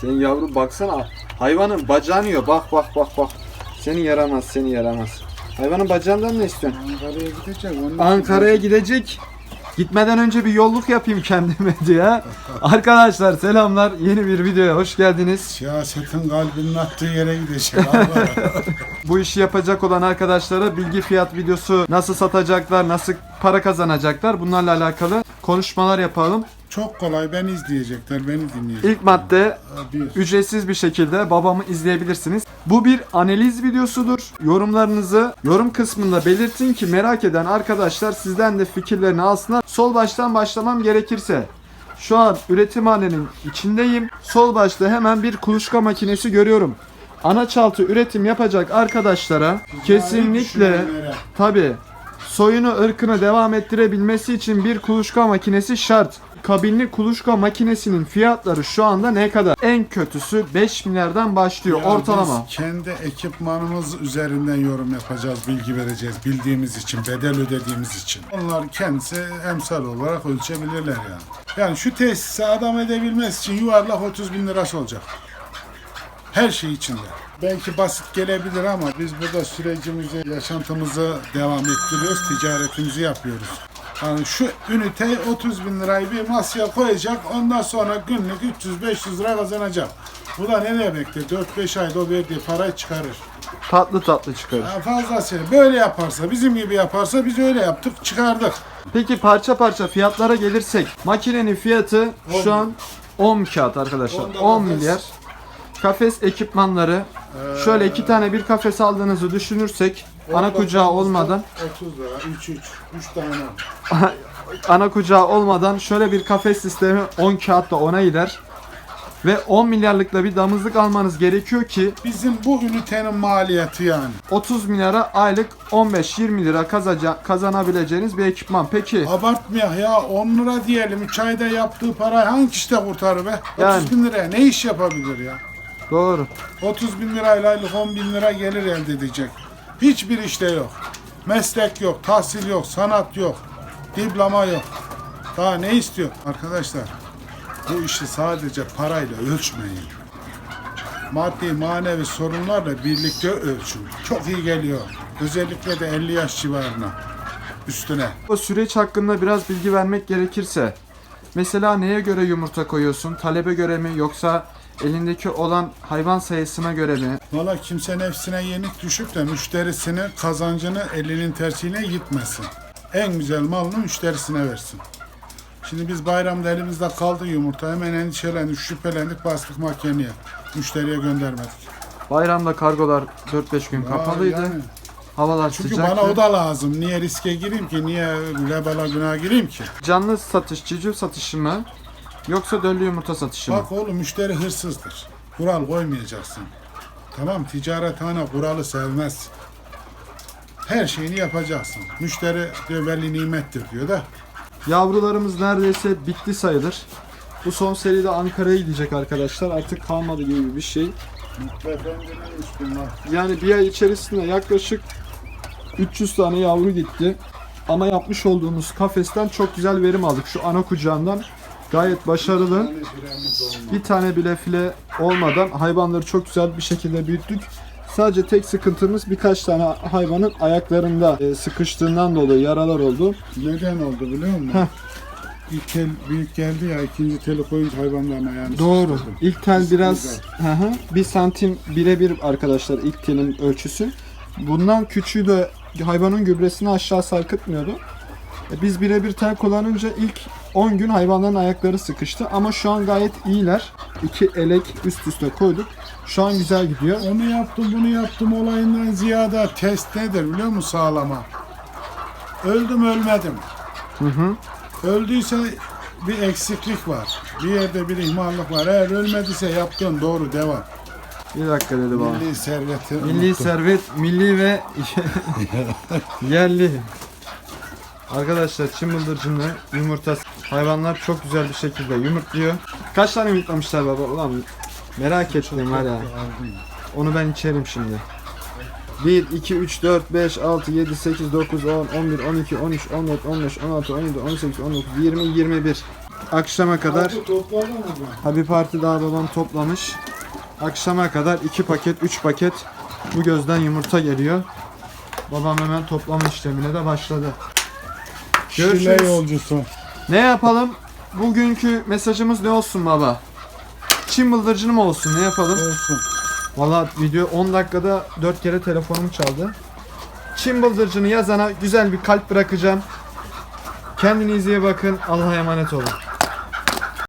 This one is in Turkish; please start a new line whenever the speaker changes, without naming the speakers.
Senin yavru baksana. Hayvanın bacağını yiyor. Bak bak bak bak. Seni yaramaz seni yaramaz. Hayvanın bacağından ne istiyorsun? Ankara'ya gidecek. Ankara'ya gidecek. Gitmeden önce bir yolluk yapayım kendime diye. Arkadaşlar selamlar. Yeni bir videoya hoş geldiniz. siyasetin kalbinin attığı yere gidecek. Bu işi yapacak olan arkadaşlara bilgi fiyat videosu nasıl satacaklar, nasıl para kazanacaklar bunlarla alakalı konuşmalar yapalım. Çok kolay beni izleyecekler, beni dinleyecekler. İlk madde Bir. ücretsiz bir şekilde babamı izleyebilirsiniz. Bu bir analiz videosudur. Yorumlarınızı yorum kısmında belirtin ki merak eden arkadaşlar sizden de fikirlerini alsınlar. Sol baştan başlamam gerekirse şu an üretim üretimhanenin içindeyim. Sol başta hemen bir kuluçka makinesi görüyorum. Anaçaltı üretim yapacak arkadaşlara kesinlikle tabi soyunu ırkını devam ettirebilmesi için bir kuluçka makinesi şart kabinli kuluçka makinesinin fiyatları şu anda ne kadar? En kötüsü 5 milyardan başlıyor Ya ortalama. Biz kendi ekipmanımız üzerinden yorum yapacağız, bilgi vereceğiz bildiğimiz için, bedel ödediğimiz için. Onlar kendisi emsal olarak ölçebilirler yani. Yani şu tesisi adam edebilmez için yuvarlak 30 bin lirası olacak. Her şey içinde. Belki basit gelebilir ama biz burada sürecimizi, yaşantımızı devam ettiriyoruz, ticaretimizi yapıyoruz. Yani şu ünite 30 bin lirayı bir masaya koyacak. Ondan sonra günlük 300-500 lira kazanacak. Bu da ne demekti? 4-5 ayda o verdiği parayı çıkarır. Tatlı tatlı çıkarır. Yani fazlasıyla böyle yaparsa, bizim gibi yaparsa biz öyle yaptık, çıkardık. Peki parça parça fiyatlara gelirsek makinenin fiyatı On. şu an 10 kağıt arkadaşlar. Onda 10 milyar. Kafes ekipmanları. Ee, Şöyle iki tane bir kafes aldığınızı düşünürsek Ana kucağı olmadan 30 lira 3 3 3 tane. ana kucağı olmadan şöyle bir kafes sistemi 10 kağıtla ona gider. Ve 10 milyarlıkla bir damızlık almanız gerekiyor ki Bizim bu ünitenin maliyeti yani. 30 milyara aylık 15-20 lira kazaca- kazanabileceğiniz bir ekipman. Peki abartmıyor ya 10 lira diyelim 3 ayda yaptığı parayı hangi işte kurtarır be? Yani. 30 bin liraya ne iş yapabilir ya? doğru. 30 bin lirayla aylık 10 bin lira gelir elde edecek. Hiçbir işte yok. Meslek yok, tahsil yok, sanat yok, diploma yok. Daha ne istiyor? Arkadaşlar bu işi sadece parayla ölçmeyin. Maddi manevi sorunlarla birlikte ölçün. Çok iyi geliyor. Özellikle de 50 yaş civarına üstüne. Bu süreç hakkında biraz bilgi vermek gerekirse Mesela neye göre yumurta koyuyorsun? Talebe göre mi yoksa elindeki olan hayvan sayısına göre mi? Valla kimse nefsine yenik düşüp de müşterisini, kazancını elinin tersiyle yitmesin. En güzel malını müşterisine versin. Şimdi biz bayramda elimizde kaldı yumurta. Hemen endişelendik, şüphelendik, bastık makineye. Müşteriye göndermedik. Bayramda kargolar 4-5 gün kapalıydı. Yani. Havalar Çünkü sıcaktı. bana o da lazım. Niye riske gireyim ki? Niye lebala günah gireyim ki? Canlı satış, civciv satışı mı? Yoksa döllü yumurta satışı mı? Bak oğlum müşteri hırsızdır. Kural koymayacaksın. Tamam ticarethane kuralı sevmez. Her şeyini yapacaksın. Müşteri döverli nimettir diyor da. Yavrularımız neredeyse bitti sayılır. Bu son seride Ankara'ya gidecek arkadaşlar. Artık kalmadı gibi bir şey. Yani bir ay içerisinde yaklaşık 300 tane yavru gitti. Ama yapmış olduğumuz kafesten çok güzel verim aldık. Şu ana kucağından Gayet başarılı. Bir tane bile file olmadan hayvanları çok güzel bir şekilde büyüttük. Sadece tek sıkıntımız birkaç tane hayvanın ayaklarında e, sıkıştığından dolayı yaralar oldu. Neden oldu biliyor musun? Heh. İlk tel büyük geldi ya ikinci teli koyunca hayvanların ayağını Doğru. Sıkıştırdı. İlk tel biraz hı hı, bir santim birebir arkadaşlar ilk telin ölçüsü. Bundan küçüğü de hayvanın gübresini aşağı sarkıtmıyordu. E, biz birebir tel kullanınca ilk 10 gün hayvanların ayakları sıkıştı ama şu an gayet iyiler. İki elek üst üste koyduk. Şu an güzel gidiyor. Onu yaptım bunu yaptım olayından ziyade test nedir biliyor musun sağlama? Öldüm ölmedim. Hı hı. Öldüyse bir eksiklik var. Bir yerde bir ihmallık var. Eğer ölmediyse yaptığın doğru devam. Bir dakika dedi bana. Milli serveti. Milli unuttum. servet, milli ve yerli. Arkadaşlar çim bıldırcınlı yumurtası Hayvanlar çok güzel bir şekilde yumurtluyor. Kaç tane yumurtlamışlar baba? Ulan merak ettim var ya. Onu ben içerim şimdi. 1, 2, 3, 4, 5, 6, 7, 8, 9, 10, 11, 12, 13, 14, 15, 16, 17, 18, 19, 20, 21. Akşama kadar Habi Parti daha babam toplamış. Akşama kadar 2 paket, 3 paket bu gözden yumurta geliyor. Babam hemen toplama işlemine de başladı. Görüşürüz. Şile yolcusu. Ne yapalım? Bugünkü mesajımız ne olsun baba? Çin bıldırcını mı olsun? Ne yapalım? Olsun. Valla video 10 dakikada 4 kere telefonum çaldı. Çin bıldırcını yazana güzel bir kalp bırakacağım. Kendinize iyi bakın. Allah'a emanet olun.